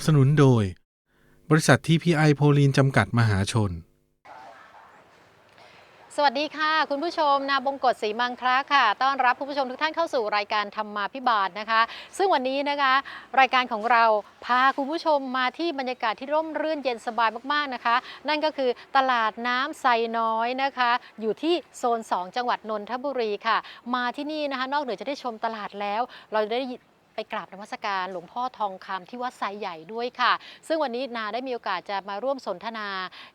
สนับสนุนโดย บริษัทที่พีไอโพลีนจำกัดมหาชน สวัสดีค่ะ คุณผู้ชมนาบงกฎศรีมังคลาค่ะ ต้อนรับคุณผู้ชมทุกท่านเข้าสู่รายการธรรมาพิบาลนะคะ ซึ่งวันนี้นะคะ รายการของเราพาคุณผู้ชมมาที่บรรยากาศที่ร่มรื่นเย็นสบายมากๆนะคะ นั่นก็คือตลาดน้ำไซน้อยนะคะ อยู่ที่โซน 2 จังหวัดนนทบุรีค่ะ มาที่นี่นะคะ นอกเหนือจะได้ชมตลาดแล้ว เราจะได้ ไปกราบนมัสการหลวงพ่อทองคำที่วัดไซใหญ่ด้วยค่ะ ซึ่งวันนี้นาได้มีโอกาสจะมาร่วมสนทนา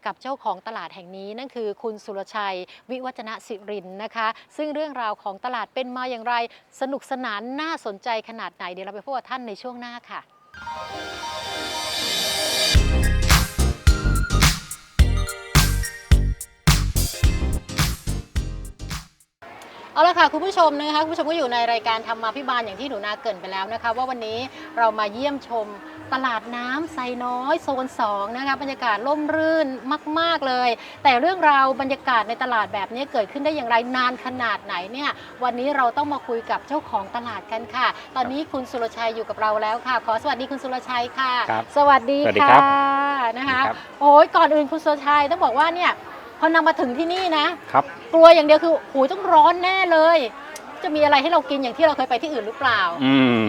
กับเจ้าของตลาดแห่งนี้ นั่นคือคุณสุรชัย วิวัฒนสิรินนะคะ ซึ่งเรื่องราวของตลาดเป็นมาอย่างไร สนุกสนานน่าสนใจขนาดไหนเดี๋ยวเราไปพบกับท่านในช่วงหน้าค่ะ เอาละค่ะคุณผู้ชมนะคะคุณผู้ชมก็อยู่ในรายการธรรมาพิบาลอย่างที่หนูนาเกรินไปแล้วนะคะ ว่าวันนี้เรามาเยี่ยมชมตลาดน้ำไซน้อยโซน2นะคะบรรยากาศร่มรื่นมาก ๆ เลย แต่เรื่องราวบรรยากาศในตลาดแบบนี้เกิดขึ้นได้อย่างไรนานขนาดไหนเนี่ยวันนี้เราต้องมาคุยกับเจ้าของตลาดกันค่ะ ตอนนี้คุณสุรชัยอยู่กับเราแล้วค่ะ ขอสวัสดีคุณสุรชัยค่ะ ครับสวัสดีสวัสดีค่ะครับนะคะครับโอ้ยก่อนอื่นคุณสุรชัยต้องบอกว่าเนี่ย พอนำมาถึงที่นี่นะ ครับ กลัวอย่างเดียวคือหูต้องร้อนแน่เลย จะมีอะไรให้เรากินอย่างที่เราเคยไปที่อื่นหรือเปล่าอืม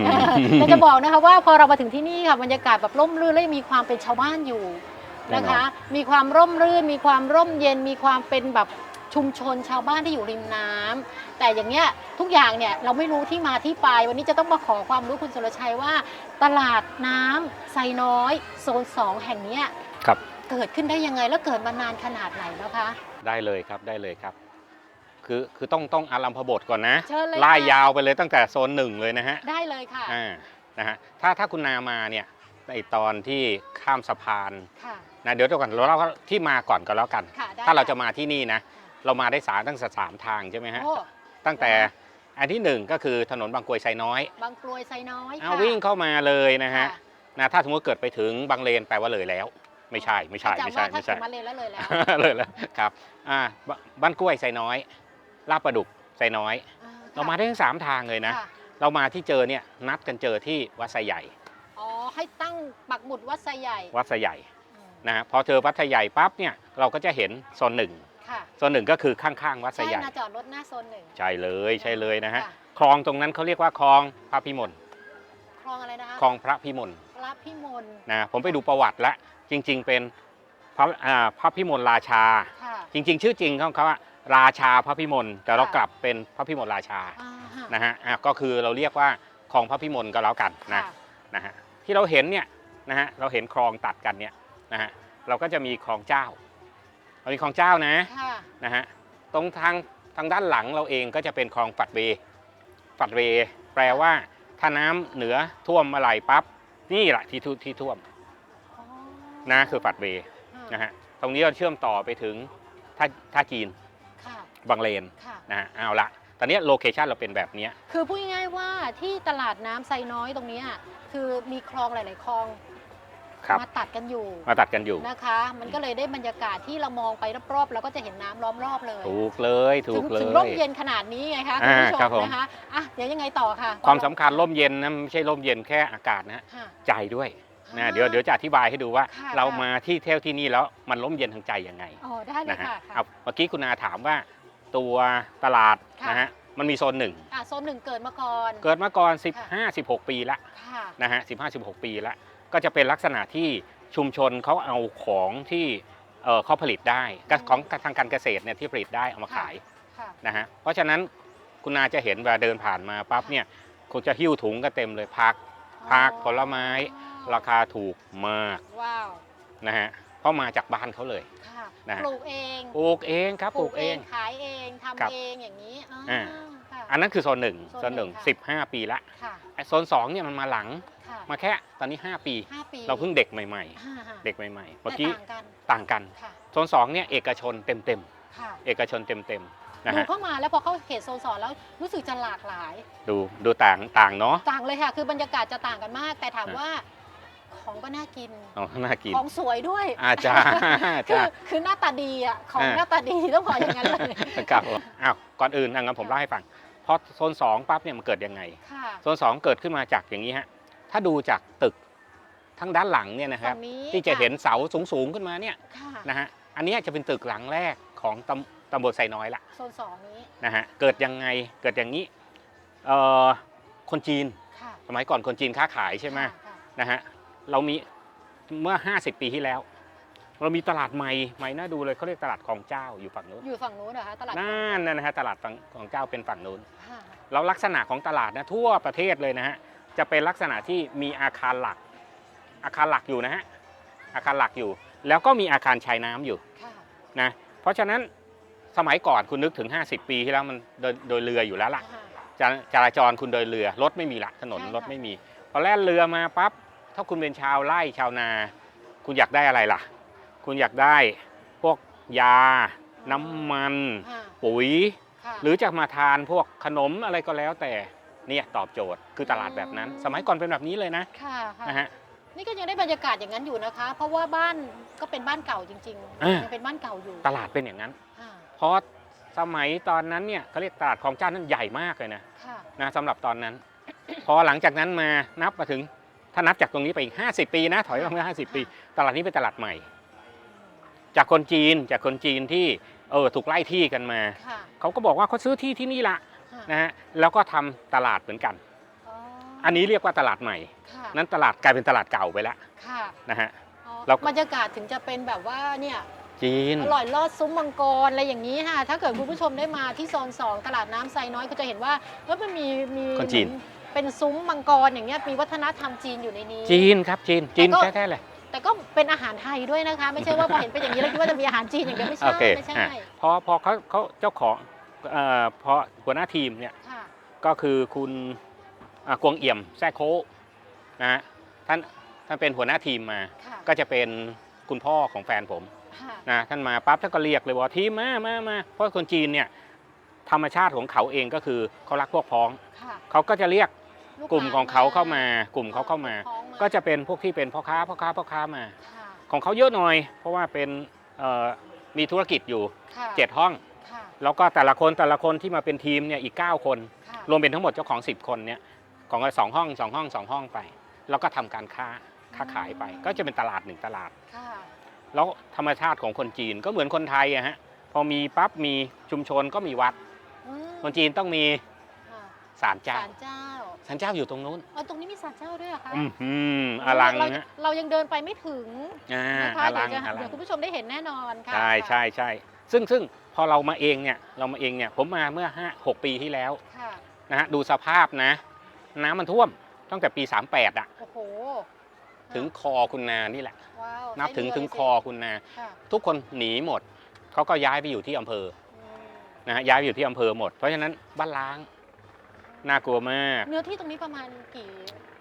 แต่จะบอกนะคะว่าพอเรามาถึงที่นี่ค่ะบรรยากาศแบบร่มรื่นและยังมีความเป็นชาวบ้านอยู่นะคะมีความร่มรื่น มีความร่มเย็น มีความเป็นแบบชุมชนชาวบ้านที่อยู่ริมน้ำแต่อย่างเงี้ยทุกอย่างเนี่ยเราไม่รู้ที่มาที่ไป วันนี้จะต้องมาขอความรู้คุณสุรชัยว่า ตลาดน้ำไซน้อยโซนสองแห่งเนี้ย ครับ เกิดขึ้นได้ยังไง แล้วเกิดมานานขนาดไหนแล้วคะ ได้เลยครับได้เลยครับ คือคือต้องต้องอารัมพบทก่อนนะเชิญเลยไล่ค่ะยาวไปเลยตั้งแต่โซนหนึ่งเลยนะฮะได้เลยค่ะอ่านะฮะถ้าถ้าคุณนามาเนี่ยในตอนที่ข้ามสะพานค่ะ นะเดี๋ยวเดี๋ยวก่อนเราเล่าที่มาก่อนก็แล้วกัน ค่ะได้ถ้าเราค่จะมาที่นี่นะเรามาได้สามตั้งแต่สามทางใช่ไหมฮะ โอ้ตั้งแต่อันที่หนึ่งก็คือถนนบางกรวยไซน้อยบางกรวยไซน้อยเอาค่ะวิ่งเข้ามาเลยนะฮะ ค่นะถ้าสมมติเกิดไปถึงบางเลนแปลว่าเลยแล้ว ไม่ใช่ไม่ใช่ไม่ใช่จำว่าไม่ใช่ถ้าถึงมาเลยแล้วเลยแล้วเลยแล้วครับอ่าบบ้านกล้วยไซน้อยลาดประดุกไซน้อยอ่เรามาได้ทั้งสามทางเลยนะค่เรามาที่เจอเนี่ยนัดกันเจอที่วัดไซใหญ่อ๋อให้ตั้งปักหมุดวัดไซใหญ่ วัดไซใหญ่อืมนะฮะพอเจอวัดไซใหญ่ปั๊บเนี่ยเราก็จะเห็นโซนหนึ่งค่ะโซนหนึ่งก็คือข้างๆ วัดไซใช่ใหญ่นะจอดรถหน้าโซนหนึ่งใช่เลยใช่เลยนะฮะค่คลองตรงนั้นเขาเรียกว่าคลองพระพิมลคลองอะไรนะคะคลองพระพิมลพระพิมลนะผมไปดูประวัติแล้ว จริง ๆ เป็นพระอ่าพระพิมลราชา ค่ะ จริง ๆ ชื่อจริงของเขาว่าราชาพระพิมลแต่เราค่ะ กลับเป็นพระพิมลราชาอ่าฮะนะฮะอะก็คือเราเรียกว่าคลองพระพิมลก็แล้วกันนะ ค่ะนะฮะที่เราเห็นเนี่ยนะฮะเราเห็นคลองตัดกันเนี่ยนะฮะเราก็จะมีคลองเจ้า เรามีคลองเจ้านะค่ะนะฮะตรงทางทางด้านหลังเราเองก็จะเป็นคลองฝัดเวฝัดเว แปลว่าถ้าน้ำเหนือท่วมเมื่อไหร่ปั๊บนี่แหละที่ท่วที่ท่วมอ๋อ นะคือฝัดเวค่ะนะฮะตรงนี้เราเชื่อมต่อไปถึงท่าท่าจีนค่ะบางเลนค่ะนะฮะเอาละตอนนี้โลเคชันเราเป็นแบบเนี้ยคือพูดง่ายๆว่าที่ตลาดน้ำไซน้อยตรงเนี้ยคือมีคลองหลาย ๆ คลองครับมาตัดกันอยู่ มาตัดกันอยู่นะคะ มันก็เลยได้บรรยากาศที่เรามองไปรอบๆเราก็จะเห็นน้ำล้อมรอบเลย ถูกเลยถูถึกงเลยถึงร่มเย็นขนาดนี้ไงคะคุณอ่าผู้ชครับมผมนะคะอะเดี๋ยวยังไงต่อค่ะ ความสำคัญร่มเย็นนะไม่ใช่ร่มเย็นแค่อากาศนะค่ะใจด้วย นะเดี๋ยวเดี๋ยวจะอธิบายให้ดูว่า ค่ะ เรามาที่เที่ยวที่นี่แล้วมันร่มเย็นทางใจยังไงอ๋อได้เลยนะฮะค่ะเอาเมื่อกี้คุณนาถามว่าตัวตลาดค่ะ นะฮะมันมีโซนหนึ่งอะโซนหนึ่งเกิดมาก่อน เกิดมาก่อนค่ะ15 16 ปีละค่ะ นะฮะ15 16 ปีละก็จะเป็นลักษณะที่ชุมชนเขาเอาของที่เอ่อเขาผลิตได้ก็ของทางการเกษตรเนี่ยที่ผลิตได้เอามาขาย ค่ะ นะฮะ เพราะฉะนั้นคุณนาจะเห็นเวลาเดินผ่านมาปั๊บเนี่ยคงจะหิ้วถุงก็เต็มเลยผัก ผักผลไม้ ราคาถูกมากว้าวนะฮะเพราะมาจากบ้านเขาเลย ค่ะนะฮะปลูกเองปลูกเองครับปลูกเอง ขายเองทำครับเองอย่างนี้อ๋ออ่าค่ะ อันนั้นคือโซนหนึ่งโซโซนนหหนึ่นึ่งงค่ะ สิบห้าปีละค่ะไอ้โซนสองเนี่ยมันมาหลังค่ะมาแค่ตอนนี้5ปี ห้าปีเราเพิ่งเด็กใหม่ อ่าฮะๆ เด็กใหม่ๆแต่เมื่อกี้ต่างกันต่างกันค่ะโซนสองเนี่ยเอกชนเต็มค่ะๆเอกชนเต็มๆ นะดูฮะเข้ามาแล้วพอเข้าเขตโซนสอนแล้วรู้สึกจะหลากหลาย ดูดูต่างต่างเนาะ ต่างเลยค่ะ คือบรรยากาศจะต่างกันมาก แต่ถามอ่าว่าของก็น่ากิน อ๋อน่ากินของสวยด้วยอาจารย์คือจ้าคือหน้าตาดีอะของอ่า หน้าตาดีต้องบอกอย่างนั้นเลยครับผมอ้าวก่อนอื่นนะงั้นผมเล่าให้ฟังเพราะโซนสองปั๊บเนี่ยมันเกิดยังไง ค่ะโซนสองเกิดขึ้นมาจากอย่างนี้ฮะถ้าดูจากตึกทั้งด้านหลังเนี่ยนะครับฝั่งนี้ที่จะค่เห็นเสาสูงๆขึ้นมาเนี่ยค่ะนะฮะอันเนี้ยจะเป็นตึกหลังแรกของตำ ตำบลไซน้อยละโซนสองนี้นะฮะเกิดยังไงเกิดอย่างนี้เอ่อคนจีนค่ะสมัยก่อนคนจีนค้าขายใช่ไหมค่ะค่ะนะฮะเรามีเมื่อ 50 ปีที่แล้ว เรามีตลาดใหม่ใหม่น่าดูเลยเขาเรียกตลาดของเจ้าอยู่ฝั่งนู้นอยู่ฝั่งนู้นเหรอคะตลาดนั่นนะฮะตลาดฝั่งของเจ้าเป็นฝั่งนู้น ค่ะแล้วลักษณะของตลาดนะทั่วประเทศเลยนะฮะจะเป็นลักษณะที่มีอาคารหลัก อาคารหลักอยู่นะฮะอาคารหลักอยู่ แล้วก็มีอาคารชายน้ำอยู่ค่ะนะเพราะฉะนั้น สมัยก่อนคุณนึกถึง 50 ปีที่แล้วมันโดยโดยเรืออยู่แล้วล่ะค่ะจราจราจรคุณโดยเรือ รถไม่มีละถนนใช่ค่ะ รถไม่มี พอแล่นเรือมาปั๊บถ้าคุณเป็นชาวไร่ชาวนา คุณอยากได้อะไรล่ะ คุณอยากได้พวกยา น้ำมัน ค่ะปุ๋ย ค่ะ หรือจะมาทานพวกขนมอะไรก็แล้วแต่เนี่ยตอบโจทย์คือตลาดแบบนั้น สมัยก่อนเป็นแบบนี้เลยนะค่ะค่ะนะฮะ นี่ก็ยังได้บรรยากาศอย่างนั้นอยู่นะคะ เพราะว่าบ้านก็เป็นบ้านเก่าจริงอ่าๆยังเป็นบ้านเก่าอยู่ตลาดเป็นอย่างนั้น ค่ะ เพราะสมัยตอนนั้นเนี่ยเขาเรียกตลาดของเจ้านั้นใหญ่มากเลยนะค่ะนะสำหรับตอนนั้น พอหลังจากนั้นมานับมาถึงถ้านับจากตรงนี้ไปอีก 50 ปีนะถอยมาเมื่อ50 ปี ตลาดนี้เป็นตลาดใหม่ จากคนจีนจากคนจีนที่เออถูกไล่ที่กันมา ค่ะเขาก็บอกว่าเขาซื้อที่ที่นี่ละค่ะนะฮะแล้วก็ทำตลาดเหมือนกัน อ๋ออันนี้เรียกว่าตลาดใหม่ ค่ะนั้นตลาดกลายเป็นตลาดเก่าไปแล้วค่ะนะฮะ อ๋อเราบรรยากาศถึงจะเป็นแบบว่าเนี่ย จีน อร่อยลอดซุ้มมังกรอะไรอย่างนี้ค่ะ ถ้าเกิดคุณผู้ชมได้มาที่โซนสองตลาดน้ำไซน้อยก็จะเห็นว่าเออมันมีมีคนจีนเหมือเป็นซุ้มมังกรอย่างเงี้ยมีวัฒนธรรมจีนอยู่ในนี้ จีนครับจีนจีนแต่ก็ แท้ๆเลย แต่ก็เป็นอาหารไทยด้วยนะคะ ไม่ใช่ว่าพอเห็นเป็นอย่างนี้แล้วคิดว่าจะมีอาหารจีนอย่างเดียวไม่ใช่โอเคไม่ใช่อะพอพอเขาเขาเจ้าของเอ่อพอหัวหน้าทีมเนี่ย ค่ะ ก็คือคุณอ่ากวงเอี่ยมแซ่โคนะฮะท่านท่านเป็นหัวหน้าทีมมา ค่ะ ก็จะเป็นคุณพ่อของแฟนผมค่ะ นะท่านมาปั๊บท่านก็เรียกเลยว่าทีมมามามาเพราะคนจีนเนี่ยธรรมชาติของเขาเองก็คือเขารักพวกพ้องค่ะเขาก็จะเรียกลูกลุ่มของเขาเข้ามากลุ่มเขาเข้ามาพ้องก็จะเป็นพวกที่เป็นพ่อค้าพ่อค้าพ่อค้ามาค่ะของเขาเยอะหน่อย เพราะว่าเป็นเอ่อมีธุรกิจอยู่ค่ะ7ห้องค่ะแล้วก็แต่ละคนแต่ละคนที่มาเป็นทีมเนี่ยอีก 9 คนค่ะรวมเป็นทั้งหมดเจ้าของ 10 คนเนี่ยของสองห้องสองห้องสองห้องไป แล้วก็ทำการค้าค้าขายไป ก็จะเป็นตลาดหนึ่งตลาดค่ะ แล้วธรรมชาติของคนจีนก็เหมือนคนไทยอะฮะพอมีปั๊บมีชุมชนก็มีวัด อืมคนจีนต้องมีค่ะศาลเจ้าศาลเจ้าศาลเจ้าอยู่ตรงนู้นเออตรงนี้มีศาลเจ้าด้วยเหรอคะอืมหืมอลังเราฮะเรายังเดินไปไม่ถึงอ่านะคะอเดี๋ลัยวงจะอลัเดี๋ยง วคุณผู้ชมได้เห็นแน่นอนค่ะใช่ใช่ใช่ซึ่งซึ่งพอเรามาเองเนี่ยเรามาเองเนี่ยผมมาเมื่อห้าหกปีที่แล้วค่ะนะฮะดูสภาพนะ น้ำมันท่วมตั้งแต่ปี 38อะโอ้โห ถึงคอคุณนานี่แหละ ว้าวนับถึงใช้ถึงเรืคอคุณนา ค่ะทุกคนหนีหมด เขาก็ย้ายไปอยู่ที่อำเภออืมนะฮะย้ายไปอยู่ที่อำเภอหมด เพราะฉะนั้นบ้านล้างน่ากลัวมาก เนื้อที่ตรงนี้ประมาณกี่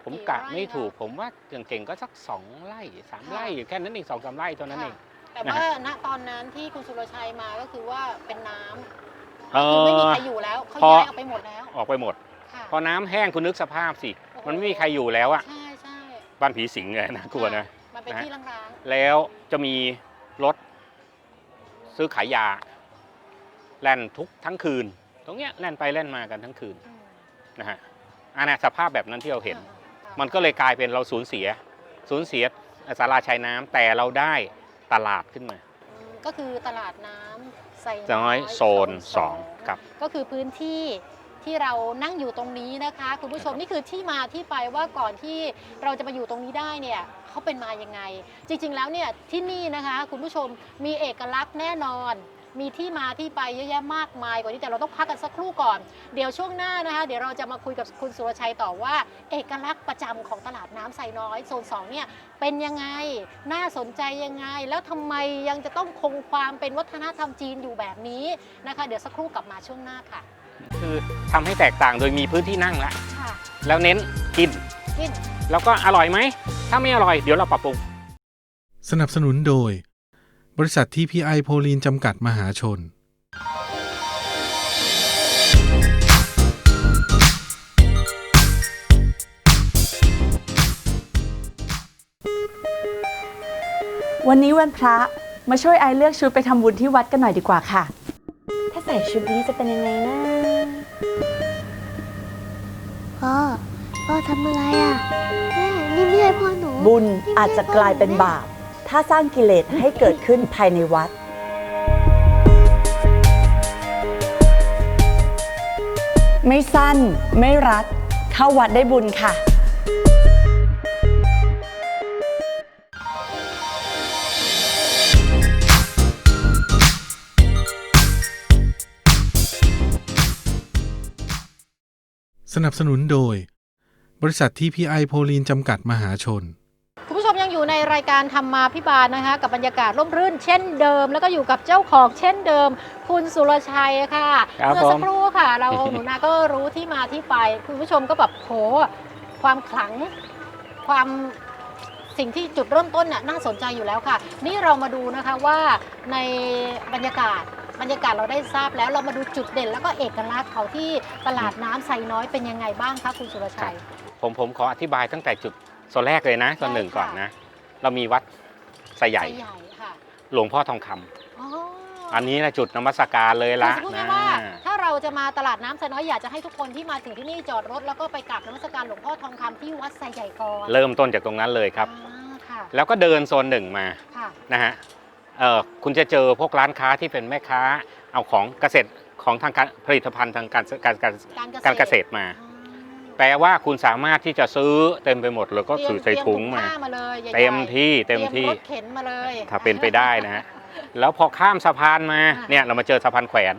ผมกี่กะไร่ไม่ถูกคะผมว่าเก่งๆก็สักสองไร่สามค่ะ ไร่แค่นั้นเองสองสามไร่เท่านั้นเอง ค่ะแต่นะว่าฮะ ณตอนนั้นที่คุณสุรชัยมาก็คือว่าเป็นน้ำเอคือไม่มีอ ใครอยู่แล้วเขาพอ ย้ายออกไปหมดแล้วออกไปหมด ค่ะพอน้ำแห้งคุณนึกสภาพสิโอ้โหมันไม่มีใครอยู่แล้วอะใช่ใช่ บ้านผีสิงเลยนะกลัวนะมันเป็นนะฮะที่ร้างแล้วจะมีรถซื้อขายยา แล่นทุกทั้งคืน ตรงเนี้ยแล่นไปแล่นมากันทั้งคืนๆอืมนะฮะอันนี้สภาพแบบนั้นที่เราเห็นค่ะมันก็เลยกลายเป็นเราสูญเสีย สูญเสียสาราชายน้ำแต่เราได้ตลาดขึ้นมาอืมก็คือตลาดน้ำไซน้อยโซนสองครับ ก็คือพื้นที่ ที่เรานั่งอยู่ตรงนี้นะคะ คุณผู้ชมนี่คือที่มาที่ไปว่าก่อนที่เราจะมาอยู่ตรงนี้ได้เนี่ยเขาเป็นมายังไง จริง ๆ แล้วเนี่ยที่นี่นะคะ คุณผู้ชมมีเอกลักษณ์แน่นอน มีที่มาที่ไปเยอะแยะมากมายกว่านี้แต่เราต้องพักกันสักครู่ก่อน เดี๋ยวช่วงหน้านะคะ เดี๋ยวเราจะมาคุยกับคุณสุรชัยต่อว่า เอกลักษณ์ประจำของตลาดน้ำไซน้อยโซน2เนี่ยเป็นยังไงน่าสนใจยังไง แล้วทำไมยังจะต้องคงความเป็นวัฒนธรรมจีนอยู่แบบนี้นะคะ เดี๋ยวสักครู่กลับมาช่วงหน้าค่ะ คือทำให้แตกต่างโดยมีพื้นที่นั่งละค่ะแล้วเน้นกินกิน แล้วก็อร่อยไหม ถ้าไม่อร่อยเดี๋ยวเราปรับปรุง สนับสนุนโดย บริษัททีพีไอโพลีนจำกัดมหาชน วันนี้วันพระมาช่วยไอเลือกชุดไปทำบุญที่วัดกันหน่อยดีกว่าค่ะ ถ้าใส่ชุดนี้จะเป็นยังไงนะ พ่อ พ่อทำอะไรอะ แม่นี่ไม่ใช่พ่อหนูบุญอาจจะกลายเป็นบาป ถ้าสร้างกิเลสให้เกิดขึ้นภายในวัด ไม่สั้นไม่รัด เข้าวัดได้บุญค่ะ สนับสนุนโดย บริษัทที่พีไอโพลีนจำกัดมหาชน คุณผู้ชมยังอยู่ในรายการธรรมาพิบาลนะคะ กับบรรยากาศร่มรื่นเช่นเดิม แล้วก็อยู่กับเจ้าของเช่นเดิม คุณสุรชัยค่ะครับเมื่อสักผม ครู่ค่ะ เราหนูนาก็รู้ที่มาที่ไป คุณผู้ชมก็แบบโหความขลังความสิ่งที่จุดเริ่มต้นน่ะน่าสนใจอยู่แล้วค่ะ นี่เรามาดูนะคะว่าในบรรยากาศ บรรยากาศเราได้ทราบแล้วเรามาดูจุดเด่น แล้วก็เอกลักษณ์ของที่ตลาดน้ำไซน้อยเป็นยังไงบ้างคะคุณสุรชัย ผมผมขออธิบายตั้งแต่จุดโซนแรกเลยนะโซนหนึ่งได้ค่ะก่อนนะ เรามีวัดไซใหญ่ ไซใหญ่ค่ะหลวงพ่อทองคำอ๋ออันนี้นะจุดนมัสการเลยละคือพูดนะ ง่ายๆว่า ถ้าเราจะมาตลาดน้ำไซน้อยอยากจะให้ทุกคนที่มาถึงที่นี่จอดรถแล้วก็ไปกราบนมัสการหลวงพ่อทองคำที่วัดไซใหญ่ก่อนเริ่มต้นจากตรงนั้นเลยครับ อ่าค่ะแล้วก็เดินโซนหนึ่งมาค่ะ นะฮะเอ่อ คุณจะเจอพวกร้านค้าที่เป็นแม่ค้าเอาของเกษตรของทางการผลิตภัณฑ์ทางการการการการเกษตรมา แปลว่าคุณสามารถที่จะซื้อเต็มไปหมดเลยก็ถือใส่ถุงมาเต็มที่เต็มที่ถเข็นมาเลยถ้าเป็นไปได้นะฮะแล้วพอข้ามสะพานมาเนี่ยเรามาเจอสะพานแขวน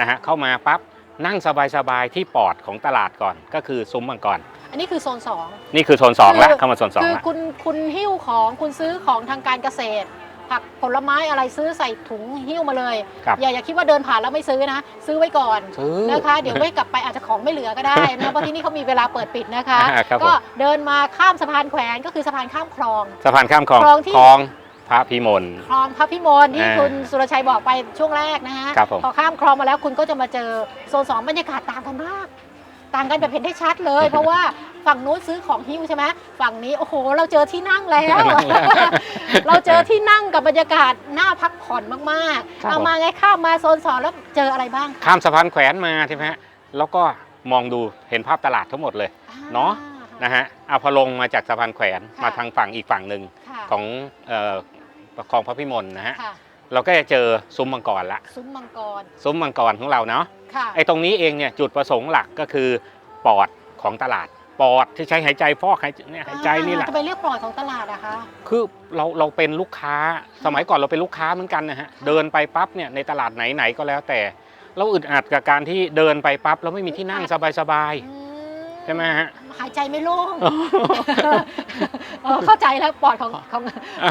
นะฮะเข้ามาปั๊บนั่งสบายๆที่ปอดของตลาดก่อนก็คือซุ้มมังกรอันนี้คือโซนสองนี่คือโซนสองแล้วเข้ามาโซนสองคือคุณคุณหิ้วของคุณซื้อของทางการเกษตร ผักผลไม้อะไรซื้อใส่ถุงหิ้วมาเลย ครับอย่าอย่าคิดว่าเดินผ่านแล้วไม่ซื้อนะ ซื้อไว้ก่อนซื้อนะคะ เดี๋ยวไว้กลับไปอาจจะของไม่เหลือก็ได้นะเพราะที่นี่เขามีเวลาเปิดปิดนะคะ อ่าครับผม ก็เดินมาข้ามสะพานแขวนก็คือสะพานข้ามคลอง สะพานข้ามคลองคลองที่ คลองพระพิมล คลองพระพิมลที่อ่าคุณสุรชัยบอกไปช่วงแรกนะฮะครับผม พอข้ามคลองมาแล้วคุณก็จะมาเจอโซนสองบรรยากาศต่างกันมาก ต่างกันแบบเห็นได้ชัดเลย เพราะว่า ฝั่งนู้นซื้อของหิ้วใช่ไหมฝั่งนี้โอ้โห เราเจอที่นั่งแล้ว เราเจอที่นั่งกับบรรยากาศน่าพักผ่อนมากครับๆเอามาไงข้ามมาโซนสองแล้วเจออะไรบ้างข้ามสะพานแขวนมาใช่ไหมฮะแล้วก็มองดูเห็นภาพตลาดทั้งหมดเลยเนาะนะฮะเอาพอลงมาจากสะพานแขวนค่ะมาทางฝั่งอีกฝั่งหนึ่งค่ะของเอ่อคลองพระพิมลนะฮะค่ะเราก็จะเจอซุ้มมังกรละซุ้มมังกรซุ้มมังกรของเราเนาะค่ะไอ้ตรงนี้เองเนี่ยจุดประสงค์หลักก็คือปอดของตลาด ปอดที่ใช้หายใจฟอกหายใจเนี่ยหายใจนี่แหละทำไมเรียกปล่อยของตลาดอะคะ คือเราเราเป็นลูกค้าสมัยก่อนเราเป็นลูกค้าเหมือนกันนะฮะเดินไปปั๊บเนี่ยในตลาดไหนๆก็แล้วแต่ เราอึดอัดกับการที่เดินไปปั๊บแล้วไม่มีที่นั่งสบายอืใช่ไหมฮะ หายใจไม่โล่งเออเข้าใจแล้วปอดของของ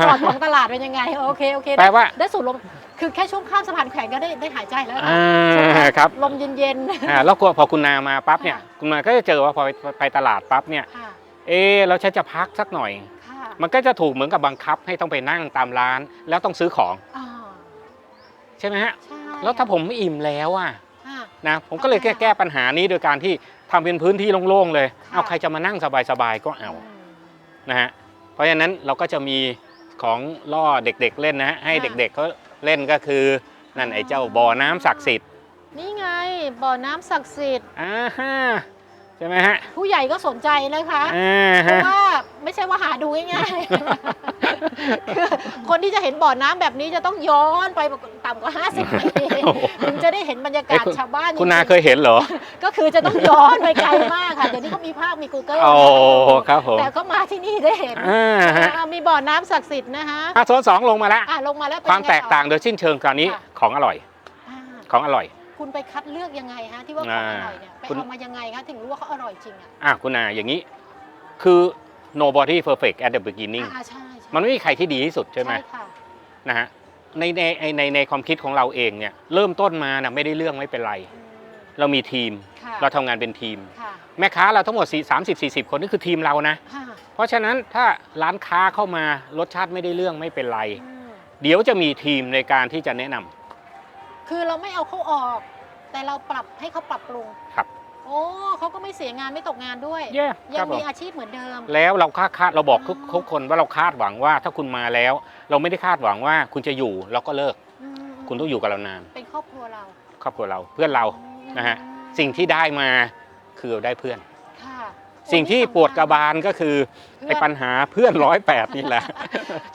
ปอดของตลาดเป็นยังไง โอเคโอเคๆแปลว่า ได้สูดลม คือแค่ช่วงข้ามสะพานแขวนก็ได้ได้หายใจแล้วนะอ่ใช่ไหมาครับลมเย็น อ่าแล้วก็พอคุณนามาปั๊บเนี่ยคุณนาก็จะเจอว่าพอไปไปตลาดปั๊บเนี่ยๆ ค่ะ เอะแล้วฉันจะพักสักหน่อย ค่ะมันก็จะถูกเหมือนกับบังคับให้ต้องไปนั่งตามร้าน แล้วต้องซื้อของอ่าใช่ไหมฮะใช่แล้วถ้าผมไม่อิ่มแล้วอะค่ะ นะผมก็เลยแก้อ่าแก้ปัญหานี้โดยการที่ทำเป็นพื้นที่โล่งๆเลยค่ะ เอาใครจะมานั่งสบายๆก็เอา ม นะฮะเพราะฉะนั้นเราก็จะมีของล่อเด็กๆเล่นนะฮะให้เด็กๆเขา เล่นก็คือนั่นไอ้เจ้าบ่อน้ำศักดิ์สิทธิ์นี่ไงบ่อน้ำศักดิ์สิทธิ์อ่าฮะใช่ไหมฮะผู้ใหญ่ก็สนใจนะคะอ่าเพราะฮะว่าไม่ใช่ว่าหาดูง่ายๆ คือคนที่จะเห็นบ่อน้ำแบบนี้จะต้องย้อนไปต่ำกว่า 50ปีถึงจะได้เห็นบรรยากาศชาวบ้านจริงๆคุณนาเคยเห็นเหรอ ก็คือจะต้องย้อนไปไกลมากค่ะเดี๋ยวนี้เขามีภาพมี Google โอ้ครับผมแต่ก็มาที่นี่ได้เห็นอ่าฮะอ่ามีบ่อน้ำศักดิ์สิทธิ์นะคะอะโซนสองลงมาแล้วอะลงมาแล้วเป็นความยังไงแตกต่างโดยสิ้นเชิงคราวนี้ค่ะของอร่อยอ่าของอร่อย คุณไปคัดเลือกยังไงฮะที่ว่าของอร่อยเนี่ยไปคุณเอามายังไงคะถึงรู้ว่าเขาอร่อยจริงอะอะคุณนาอย่างนี้คือ nobody perfect at the beginning อ่าใช่ใช่ มันไม่มีใครที่ดีที่สุดใช่ไหมค่ะนะฮะในในในในในความคิดของเราเองเนี่ยเริ่มต้นมานะไม่ได้เรื่องไม่เป็นไร อืม เรามีทีม ค่ะ เราทำงานเป็นทีม ค่ะแม่ค้าเราทั้งหมด4 30 40 คนนี่คือทีมเรานะ ค่ะเพราะฉะนั้นถ้าร้านค้าเข้ามารสชาติไม่ได้เรื่องไม่เป็นไร อืมเดี๋ยวจะมีทีมในการที่จะแนะนำ คือเราไม่เอาเขาออก แต่เราปรับให้เขาปรับปรุงครับ โอ้เขาก็ไม่เสียงานไม่ตกงานด้วยเย้คยัรับงผมีมอาชีพเหมือนเดิม แล้วเราคาดคาดเราบอกทุกทุกคนว่าเราคาดหวังว่า ถ้าคุณมาแล้ว เราไม่ได้คาดหวังว่าคุณจะอยู่แล้วก็เลิก อืมคุณต้องอยู่กับเรานานเป็นครอบครัวเราครอบครัวเราเพื่อนเรา นะฮะ สิ่งที่ได้มาคือเราได้เพื่อน ค่ะ สิ่งที่ปวดกระบาลก็คือเพื่อนไอ้ปัญหาเพื่อนร้อยแปดนี่แหละ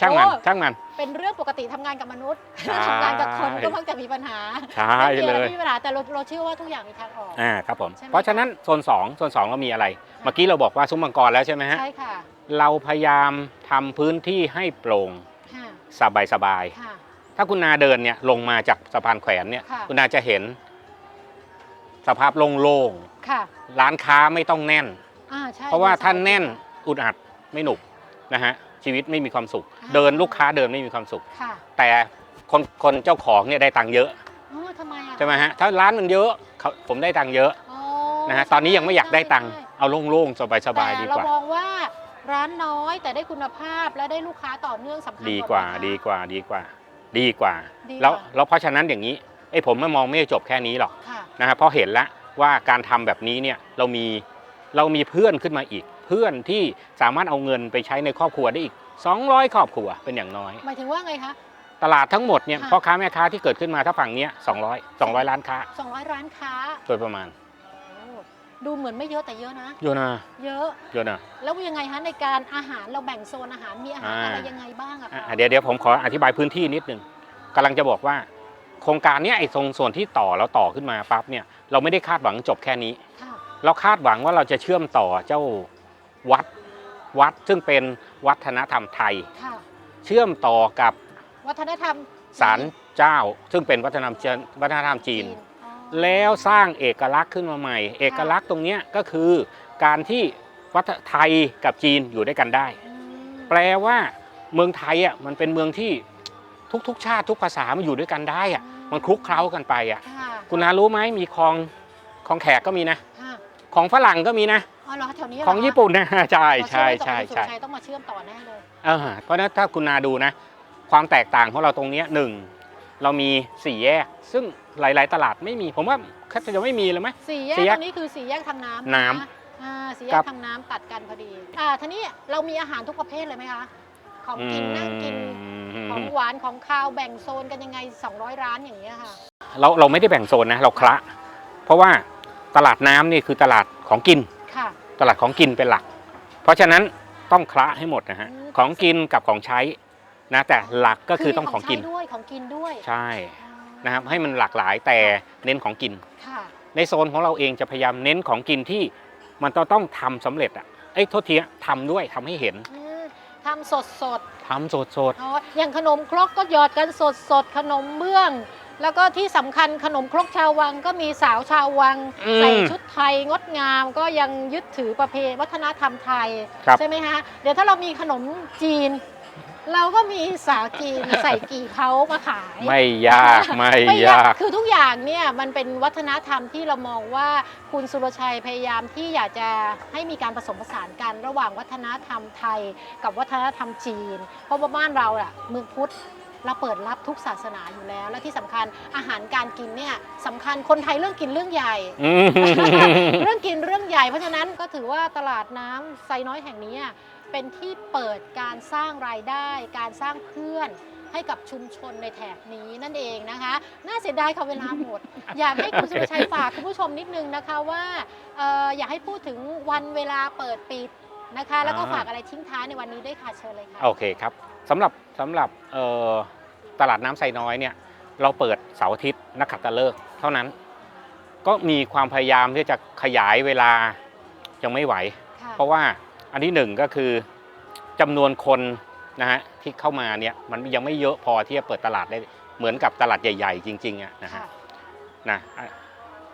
ช่างมันโอ้ช่างมัน เป็นเรื่องปกติทำงานกับมนุษย์ใช่ทำงานกับคนก็มักจะมีปัญหาใช่ไม่มีอะไรเลยไม่มีปัญหาแต่เราเราเชื่อว่าทุกอย่างมีทางออกอ่าครับผมใช่ไหมเพราะฉะนั้นโซน2โซน2เรามีอะไร เมื่อกี้เราบอกว่าซุ้มมังกรแล้วใช่ไหมฮะใช่ค่ะเราพยายามทำพื้นที่ให้โปร่งค่ะสบายสบายๆค่ะถ้าคุณนาเดินเนี่ยลงมาจากสะพานแขวนเนี่ยค่ะคุณนาจะเห็น สภาพโล่งค่ะๆร้านค้าไม่ต้องแน่น อ่าใช่เพราะว่าดูสบยถ้าแน่นอุดอัดไม่หนุกนะฮะชีวิตไม่มีความสุขอ่าเดินลูกค้าเดินไม่มีความสุข ค่ะแต่คนคนเจ้าของเนี่ยได้ตังค์เยอะอ๋อทำไมอะใช่ไหมฮะถ้าร้านมันเยอะเขาผมได้ตังค์เยอะอ๋อนะฮะตอนนี้ยังไม่อยากได้ตังค์ใช่เอาโล่งๆสบายๆดีแต่กว่าเรามองว่าร้านน้อยแต่ได้คุณภาพและได้ลูกค้าต่อเนื่องสำคัญดีกว่าไหมคะ ดีกว่าดีกว่า ดีกว่า ดีกว่า แล้วแล้วเพราะฉะนั้นอย่างนี้ไอ้ผมไม่มองไม่ได้จบแค่นี้หรอกค่ะ นะฮะเพราะเห็นแล้วว่าการทำแบบนี้เนี่ยเรามี เรามีเพื่อนขึ้นมาอีก เพื่อนที่สามารถเอาเงินไปใช้ในครอบครัวได้อีก 200 ครอบครัวเป็นอย่างน้อย หมายถึงว่าไงคะ ตลาดทั้งหมดเนี่ยค่ะ พ่อค้าแม่ค้าที่เกิดขึ้นมาถ้าฝั่งเนี้ย200 200 ล้านค้า 200 ร้านค้าโดยประมาณโอ้ดูเหมือนไม่เยอะแต่เยอะนะ โยนะเยอะ โยนะแล้วยังไงคะในการอาหารเราแบ่งโซนอาหารมีอาหารอ่า อะไรยังไงบ้างอะอะคะเดี๋ยวเดี๋ยวผมขออธิบายพื้นที่นิดนึงกำลังจะบอกว่า โครงการเนี้ยไอ้ตรงส่วนที่ต่อแล้วต่อขึ้นมาปั๊บเนี่ยเราไม่ได้คาดหวังจบแค่นี้ ค่ะ เราคาดหวังว่าเราจะเชื่อมต่อเจ้าวัดวัดซึ่งเป็นวัฒนธรรมไทย ค่ะ เชื่อมต่อกับวัฒนธรรมศาลเจ้า ซึ่งเป็นวัฒนธรรมจีนวัฒนธรรมจีน อ๋อแล้วสร้างเอกลักษณ์ขึ้นมาใหม่ เอกลักษณ์ตรงเนี้ยก็คือการที่วัฒนไทยกับจีนอยู่ด้วยกันได้ อืมแปลว่าเมืองไทยอะมันเป็นเมืองที่ทุกๆ ชาติทุกภาษามันอยู่ด้วยกันได้อะมันคลุกเคล้ากันไปอะค่ะคุณนารู้ไหมมีคลองคลองแขกก็มีนะค่ะ ของฝรั่งก็มีนะ อ๋อเหรอแถวนี้เหรของคะญี่ปุ่นนะ ใช่อ๋อใช่เชื่อใช่ว่าใช่ต่อไปสุรชัยต้องมาเชื่อมต่อแน่เลยเออเพราะฉะนั้นถ้าคุณนาดูนะ ความแตกต่างของเราตรงเนี้ยหนึ่งเรามีสี่แยก ซึ่งหลาย ๆ ตลาดไม่มี ผมว่าแค่จะไม่มีเลยไหมสี่แยกสี่แยกตรงนี้คือสี่แยกทางน้ำน้ำะคะอ่าสี่แยครักบทางน้ำตัดกันพอดีอ่าทีนี้เรามีอาหารทุกประเภทเลยไหมคะของกินนั่งกินของหวานของคาวแบ่งโซนกันยังไง 200 ร้านอย่างเงี้ยค่ะเราเราไม่ได้แบ่งโซนนะเราคละ เพราะว่า ตลาดน้ำนี่คือตลาดของกินค่ะตลาดของกินเป็นหลัก เพราะฉะนั้นต้องคละให้หมดนะฮะอืมของกินกับของใช้นะแต่หลักก็คือต้องของกินมีใช้ด้วยของกินด้วยใช่อ๋อนะครับให้มันหลากหลายแต่เน้นของกินค่ะในโซนของเราเองจะพยายามเน้นของกินที่มันต้องต้องทำสำเร็จอะเอ้ยโทษทีอะทำด้วยทำให้เห็นอืมทำสดสดทำสดสดๆอ๋ออย่างขนมครกก็หยอดกันสดสดๆขนมเบื้อง แล้วก็ที่สำคัญขนมครกชาววังก็มีสาวชาววังใส่ชุดไทยงดงามก็ยังยึดถือประเพณีวัฒนธรรมไทย ครับ ใช่ไหมคะเดี๋ยวถ้าเรามีขนมจีน เราก็มีสาวจีน ใส่กี่เผามาขาย ไม่ยากไม่ยาก คือทุกอย่างเนี่ยมันเป็นวัฒนธรรมที่เรามองว่าคุณสุรชัยพยายามที่อยากจะให้มีการผสมผสานกันระหว่างวัฒนธรรมไทยกับวัฒนธรรมจีน เพราะว่าบ้านเราอะเมืองพุทธ เราเปิดรับทุกศาสนาอยู่แล้ว และที่สำคัญอาหารการกินเนี่ยสำคัญคนไทยเรื่องกินเรื่องใหญ่ อืม เรื่องกินเรื่องใหญ่เพราะฉะนั้นก็ถือว่าตลาดน้ำไซน้อยแห่งนี้อะเป็นที่เปิดการสร้างรายได้ การสร้างเพื่อนให้กับชุมชนในแถบนี้นั่นเองนะคะ น่าเสียดายค่ะเวลาหมด อยากให้คุณสุรชัยฝากคุณผู้ชมนิดนึงนะคะว่าเอ่ออยากให้พูดถึงวันเวลาเปิดปิดนะคะ แล้วก็อ่า ฝากอะไรทิ้งท้ายในวันนี้ด้วยค่ะเชิญเลยค่ะ โอเคครับ สำหรับสำหรับเอ่อตลาดน้ำไซน้อยเนี่ยเราเปิดเสาร์อาทิตย์นักขัตฤกษ์เท่านั้น ก็มีความพยายามที่จะขยายเวลายังไม่ไหวค่ะเพราะว่าอันที่หนึ่งก็คือจำนวนคนนะฮะที่เข้ามาเนี่ยมันยังไม่เยอะพอที่จะเปิดตลาดได้เหมือนกับตลาดใหญ่ๆ จริงๆอะนะฮะค่ะนะอะ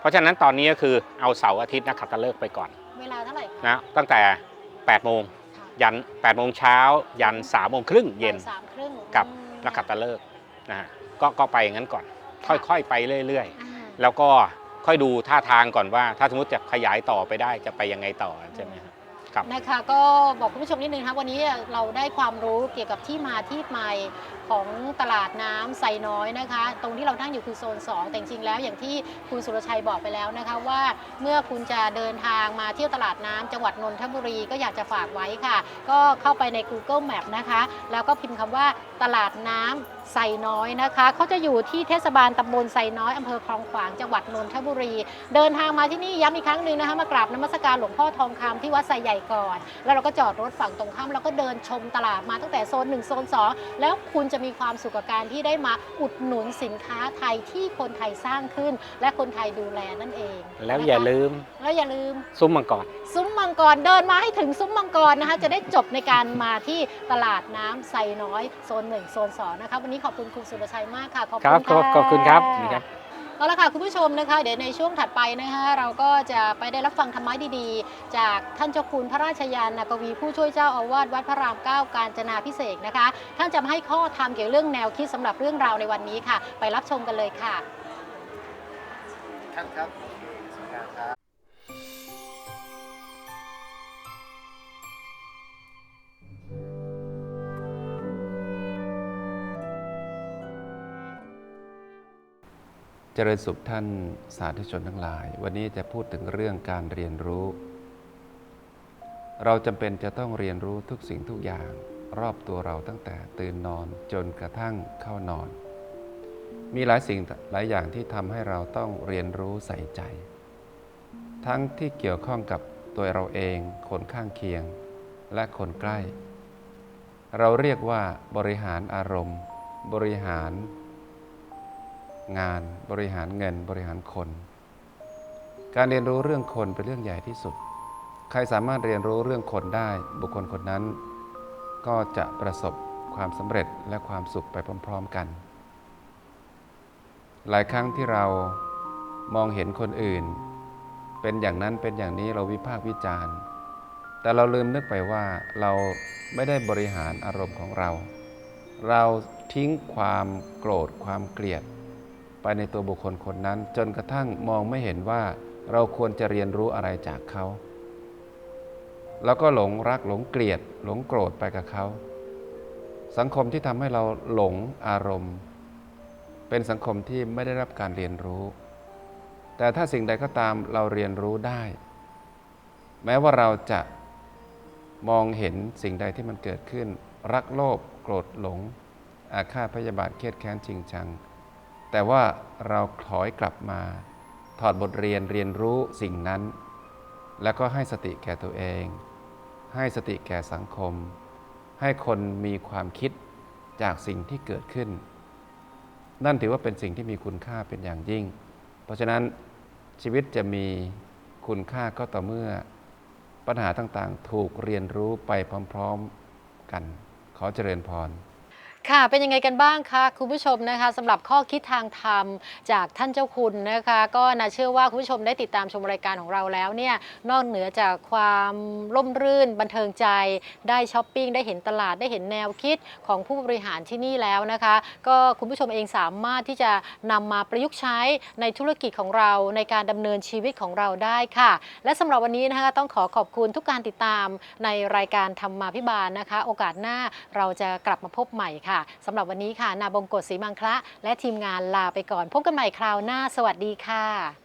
เพราะฉะนั้นตอนนี้ก็คือเอาเสาร์อาทิตย์นักขัตฤกษ์ไปก่อน เวลาเท่าไหร่คะนะตั้งแต่8โมงค่ะ ยัน8โมงเช้ายัน3โมงครึ่งเย็นบ่าสามครึ่งกับอืมนักขัตฤกษ์นะฮะก็ก็ไปอย่างนั้นก่อน ค่อยๆ ไปเรื่อย อ่า ๆ แล้วก็ค่อยดูท่าทางก่อนว่า ถ้าสมมติจะขยายต่อไปได้จะไปยังไงต่อใช่ไหมครับ ครับนะคะก็บอกคุณผู้ชมนิดนึงนะคะวันนี้เราได้ความรู้เกี่ยวกับที่มาที่ไปของตลาดน้ำไซน้อยนะคะ ตรงที่เรานั่งอยู่คือโซน 2 แต่จริงๆแล้วอย่างที่คุณสุรชัยบอกไปแล้วนะคะว่าเมื่อคุณจะเดินทางมาเที่ยวตลาดน้ำจังหวัดนนทบุรีก็อยากจะฝากไว้ค่ะ ก็เข้าไปใน Google Map นะคะ แล้วก็พิมพ์คำว่าตลาดน้ำ ไซน้อยนะคะเขาจะอยู่ที่เทศบาลตำบลไซน้อยอำเภอคลองขวางจังหวัดนนทบุรี เดินทางมาที่นี่ย้ำอีกครั้งหนึ่งนะคะมากราบนมัสการหลวงพ่อทองคำที่วัดไซใหญ่ก่อน แล้วเราก็จอดรถฝั่งตรงข้ามแล้วก็เดินชมตลาดมาตั้งแต่โซน 1 โซน 2 แล้วคุณจะมีความสุขกับการที่ได้มาอุดหนุนสินค้าไทยที่คนไทยสร้างขึ้น และคนไทยดูแลนั่นเองแล้วนะคะอย่าลืม แล้วอย่าลืมซุ้มมังกรซุ้มมังกรเดินมาให้ถึงซุ้มมังกรนะคะจะได้จบในการมาที่ตลาดน้ำไซน้อยโซน 1 โซน2นะคะวันนี้ขอบคุณคุณสุรชัยมากค่ะ ขอบครับคุณขอบค่ะขอบคุณครับนี่ครับเอาละค่ะคุณผู้ชมนะคะ เดี๋ยวในช่วงถัดไปนะคะเราก็จะไปได้รับฟังธรรมะดีๆ จากท่านเจ้าคุณพระราชยานนากวีผู้ช่วยเจ้าอาวาสวัดพระรามเก้าการจนาพิเศษกนะคะ ท่านจะมาให้ข้อธรรมเกี่ยวเรื่องแนวคิดสำหรับเรื่องราวในวันนี้ค่ะ ไปรับชมกันเลยค่ะ ท่านครับครับ เจริญสุขท่านสาธุชนทั้งหลาย วันนี้จะพูดถึงเรื่องการเรียนรู้ เราจำเป็นจะต้องเรียนรู้ทุกสิ่งทุกอย่าง รอบตัวเราตั้งแต่ตื่นนอนจนกระทั่งเข้านอน มีหลายสิ่งหลายอย่างที่ทำให้เราต้องเรียนรู้ใส่ใจ ทั้งที่เกี่ยวข้องกับตัวเราเอง คนข้างเคียง และคนใกล้ เราเรียกว่าบริหารอารมณ์ บริหาร งานบริหารเงินบริหารคน การเรียนรู้เรื่องคนเป็นเรื่องใหญ่ที่สุด ใครสามารถเรียนรู้เรื่องคนได้ บุคคลคนนั้น ก็จะประสบความสำเร็จและความสุขไปพร้อม ๆกัน หลายครั้งที่เรามองเห็นคนอื่น เป็นอย่างนั้นเป็นอย่างนี้เราวิพากษ์วิจารณ์ แต่เราลืมนึกไปว่าเราไม่ได้บริหารอารมณ์ของเรา เราทิ้งความโกรธความเกลียด ไปในตัวบุคคลคนนั้น จนกระทั่งมองไม่เห็นว่าเราควรจะเรียนรู้อะไรจากเขา แล้วก็หลงรักหลงเกลียด หลงโกรธไปกับเขา สังคมที่ทำให้เราหลงอารมณ์ เป็นสังคมที่ไม่ได้รับการเรียนรู้ แต่ถ้าสิ่งใดก็ตามเราเรียนรู้ได้ แม้ว่าเราจะมองเห็นสิ่งใดที่มันเกิดขึ้น รักโลภโกรธหลง อาฆาตพยาบาทเครียดแค้นจริงจัง แต่ว่าเราถอยกลับมาถอดบทเรียนเรียนรู้สิ่งนั้น แล้วก็ให้สติแก่ตัวเอง ให้สติแก่สังคม ให้คนมีความคิดจากสิ่งที่เกิดขึ้น นั่นถือว่าเป็นสิ่งที่มีคุณค่าเป็นอย่างยิ่ง เพราะฉะนั้นชีวิตจะมีคุณค่าก็ต่อเมื่อปัญหาต่างๆ ถูกเรียนรู้ไปพร้อม ๆกัน ขอเจริญพร ค่ะ เป็นยังไงกันบ้างคะคุณผู้ชมนะคะสำหรับข้อคิดทางธรรมจากท่านเจ้าคุณนะคะ ก็น่าเชื่อว่าคุณผู้ชมได้ติดตามชมรายการของเราแล้วเนี่ยนอกเหนือจากความร่มรื่นบันเทิงใจได้ช้อปปิ้งได้เห็นตลาดได้เห็นแนวคิดของผู้บริหารที่นี่แล้วนะคะ ก็คุณผู้ชมเองสามารถที่จะนำมาประยุกต์ใช้ในธุรกิจของเราในการดำเนินชีวิตของเราได้ค่ะ และสำหรับวันนี้นะคะต้องขอขอบคุณทุกการติดตามในรายการธรรมาพิบาลนะคะ โอกาสหน้าเราจะกลับมาพบใหม่ค่ะค่ะสำหรับวันนี้ค่ะ นาบงกฎศรีมังคละ และทีมงานลาไปก่อน พบกันใหม่คราวหน้า สวัสดีค่ะ